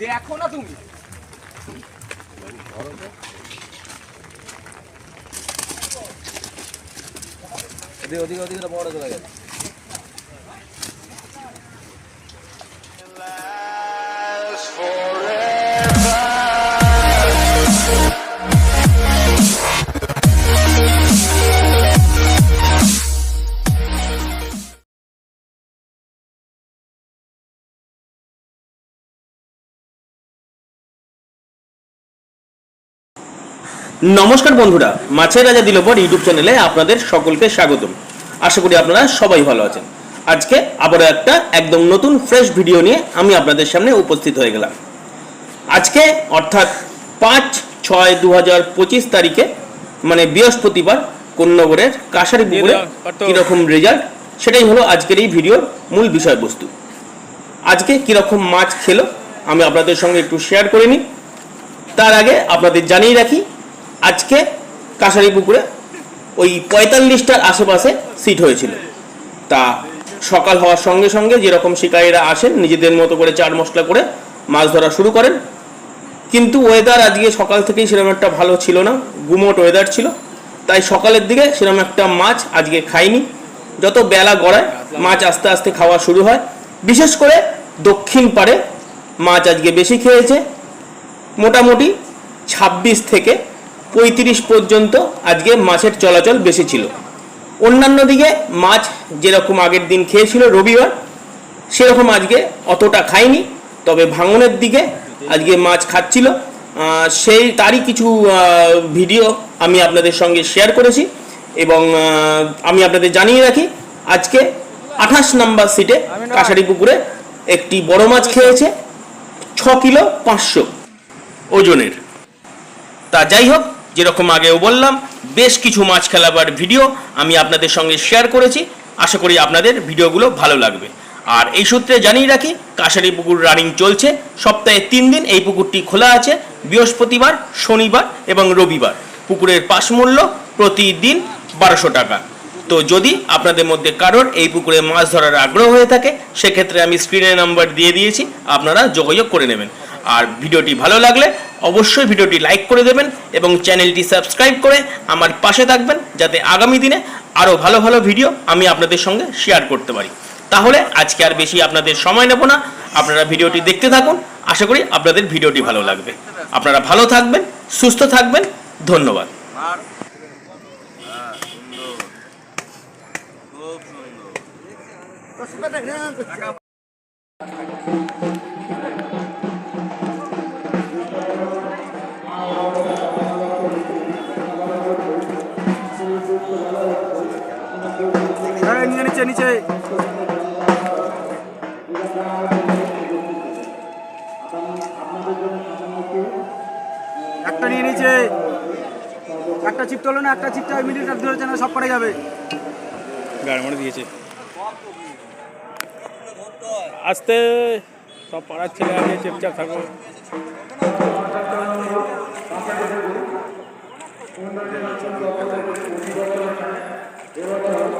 দেখো না তুমি ওদিকে ওদিকে বড় চলে গেছে নমস্কার বন্ধুরা মাছের রাজা দিলপর ইউটিউব চ্যানেলে আপনাদের সকলকে স্বাগতম। আশা করি আপনারা সবাই ভালো আছেন। আজকে আবারও একটা একদম নতুন ফ্রেশ ভিডিও নিয়ে আমি আপনাদের সামনে উপস্থিত হয়ে গেলাম। আজকে অর্থাৎ পাঁচ ছয় দু হাজার পঁচিশ তারিখে মানে বৃহস্পতিবার কন্যাগড়ের কাশারি পুকুরে কীরকম রেজাল্ট সেটাই হলো আজকের এই ভিডিওর মূল বিষয়বস্তু। আজকে কীরকম মাছ খেলো আমি আপনাদের সঙ্গে একটু শেয়ার করে নিই। তার আগে আপনাদের জানিয়ে রাখি আজকে কাশারি পুকুরে ওই পঁয়তাল্লিশটার আশেপাশে সিট হয়েছিল। তা সকাল হওয়ার সঙ্গে সঙ্গে যেরকম শিকারীরা আসেন, নিজেদের মতো করে চার মশলা করে মাছ ধরা শুরু করেন। কিন্তু ওয়েদার আজকে সকাল থেকেই সেরকম একটা ভালো ছিল না, গুমোট ওয়েদার ছিল। তাই সকালের দিকে সেরকম একটা মাছ আজকে খাইনি। যত বেলা গড়ায় মাছ আস্তে আস্তে খাওয়া শুরু হয়। বিশেষ করে দক্ষিণ পাড়ে মাছ আজকে বেশি খেয়েছে। মোটামুটি ছাব্বিশ থেকে পঁয়ত্রিশ পর্যন্ত আজকে মাছের চলাচল বেশি ছিল। অন্যান্য দিকে মাছ যেরকম আগের দিন খেয়েছিল রবিবার, সেরকম আজকে অতটা খায়নি। তবে ভাঙনের দিকে আজকে মাছ খাচ্ছিল। সেই তারই কিছু ভিডিও আমি আপনাদের সঙ্গে শেয়ার করেছি এবং আমি আপনাদের জানিয়ে রাখি, আজকে আঠাশ নাম্বার সিটে কাছারি পুকুরে একটি বড় মাছ খেয়েছে, ছ কিলো পাঁচশো ওজনের। তা যাই হোক যেরকম আগেও বললাম, বেশ কিছু মাছ খেলাবার ভিডিও আমি আপনাদের সঙ্গে শেয়ার করেছি। আশা করি আপনাদের ভিডিওগুলো ভালো লাগবে। আর এই সূত্রে জানিয়ে রাখি, কাশারি পুকুর রানিং চলছে। সপ্তাহে তিন দিন এই পুকুরটি খোলা আছে। বৃহস্পতিবার, শনিবার এবং রবিবার। পুকুরের পাশ মূল্য প্রতিদিন বারোশো টাকা। তো যদি আপনাদের মধ্যে কারোর এই পুকুরে মাছ ধরার আগ্রহ হয়ে থাকে, সেক্ষেত্রে আমি স্ক্রিনে নাম্বার দিয়ে দিয়েছি। আপনারা যোগাযোগ করে নেবেন। আর ভিডিওটি ভালো লাগলে অবশ্যই ভিডিওটি লাইক করে দেবেন এবং চ্যানেলটি সাবস্ক্রাইব করে আমার পাশে থাকবেন যাতে আগামী দিনে আরও ভালো ভালো ভিডিও আমি আপনাদের সঙ্গে শেয়ার করতে পারি। তাহলে আজকে আর বেশি আপনাদের সময় নেব না। আপনারা ভিডিওটি দেখতে থাকুন। আশা করি আপনাদের ভিডিওটি ভালো লাগবে। আপনারা ভালো থাকবেন সুস্থ থাকবেন। ধন্যবাদ। এই, নিচে নিচে নিচে। একটা নিয়ে নিচে। একটা চিপ তোলো না, একটা চিপটা মিলিটার ধরেছে না, সব পড়ে যাবে। গাড়ি মনে দিয়েছে। আসতে, সব পাড়ার ছেলে আগে চুপচাপ থাকো।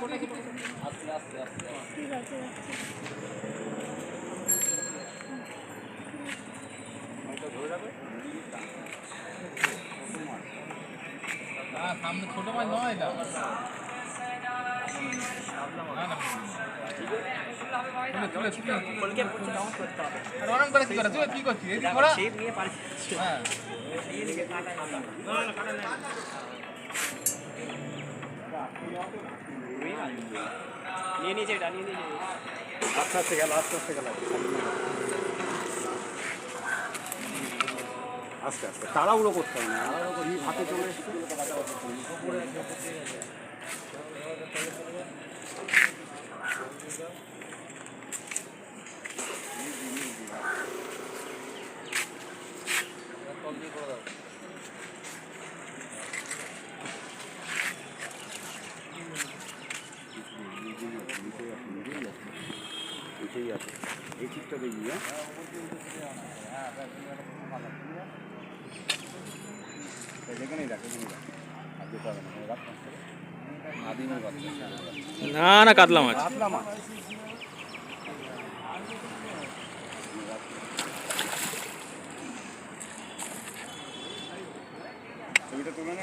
করে কি করে তুই কি করছিস? এদিকে করা হ্যাঁ। নিয়ে নিয়েছে এটা নিয়ে নিয়েছে আস্তে আস্তে গেল আস্তে আস্তে গেল আস্তে আস্তে। তাড়াহুড়ো করতে হবে না। হাতে চলে এসছে। আছে। এই হ্যাঁ? না না না কাতলা মাছ। কাতলা মাছ। ছবিটা তুলে নে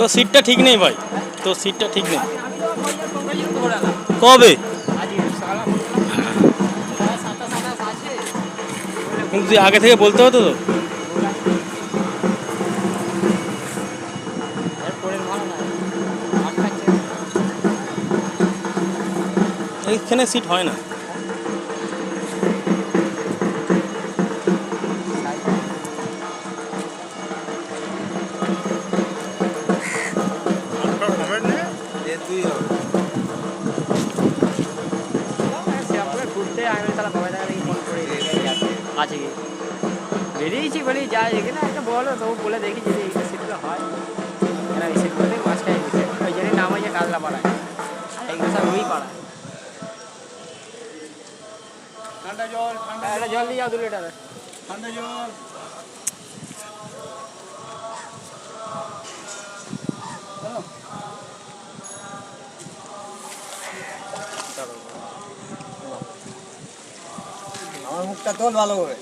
তো সিটটা ঠিক নেই ভাই। তো সিটটা ঠিক নেই। কবে? কিন্তু তুই আগে থেকে বলতে হতো তো। এইখানে সিট হয় না। আছে। কি বেরিয়েছি বলি যাই এখানে একটা বলো তবু বলে দেখি যদি এই সিটগুলো হয়। এরা এই সিটগুলোতে মাছটা ওই জন্যই নাম হয়েছে কাজলা পাড়ায় আর এগুলো সব ওই পাড়ায়। ঠান্ডা জল ঠান্ডা জল দিয়ে যাও দু লিটার। ঠান্ডা জল। তোল ভালো করে।